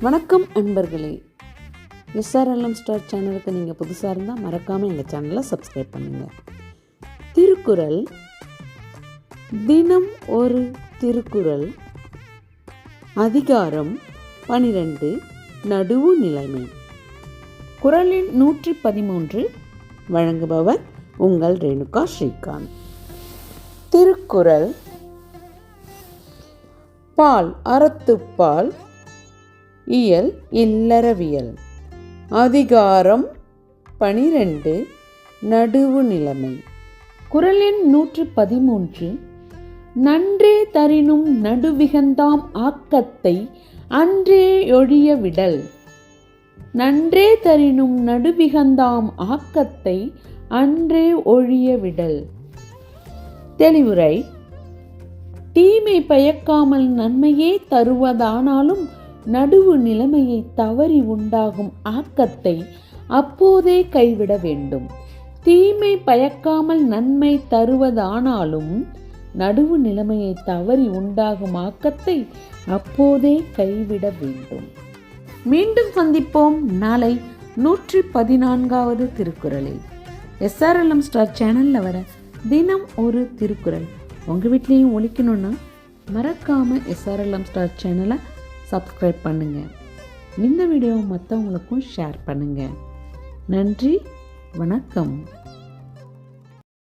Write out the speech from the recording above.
வணக்கம் அன்பர்களே. SRLM star சேனலுக்கு நீங்கள் புதுசாக இருந்தால் மறக்காமல் எங்கள் சேனலை சப்ஸ்கிரைப் பண்ணுங்கள் திருக்குறள். தினம் ஒரு திருக்குறள். அதிகாரம் பனிரெண்டு நடுவு நிலைமை. குரலின் நூற்றி பதிமூன்று வழங்குபவர் உங்கள் ரேணுகா ஸ்ரீகாந்த். திருக்குறள். பால் அறத்துப்பால் இயல் இல்லறவியல். அதிகாரம் பனிரெண்டு நடுவு நிலைமை. குரலின் நூற்று பதிமூன்று நன்றே தரினும் நடுவிகந்தாம் ஆக்கத்தை அன்றே ஒழிய விடல். நன்றே தரினும் நடுவிகந்தாம் ஆக்கத்தை அன்றே ஒழிய விடல். தெளிவுரை தீமை பயக்காமல் நன்மையே தருவதானாலும் நடுவு நிலைமையை தவறி உண்டாகும் ஆக்கத்தை அப்போதே கைவிட வேண்டும். தீமை பயக்காமல் நன்மை தருவதானாலும் நடுவு நிலைமையை தவறி உண்டாகும் ஆக்கத்தை அப்போதே கைவிட வேண்டும். மீண்டும் சந்திப்போம் நாளை நூற்றி பதினான்காவது திருக்குறளில். எஸ்ஆர்எல்எம் ஸ்டார் சேனலில் வர தினம் ஒரு திருக்குறள். உங்கள் வீட்லேயும் ஒழிக்கணும்னா மறக்காமல் எஸ்ஆர்எல்எம் ஸ்டார் சேனலை சப்ஸ்கிரைப் பண்ணுங்கள் இந்த வீடியோவை மற்றவங்களுக்கும் ஷேர் பண்ணுங்கள் நன்றி. வணக்கம்.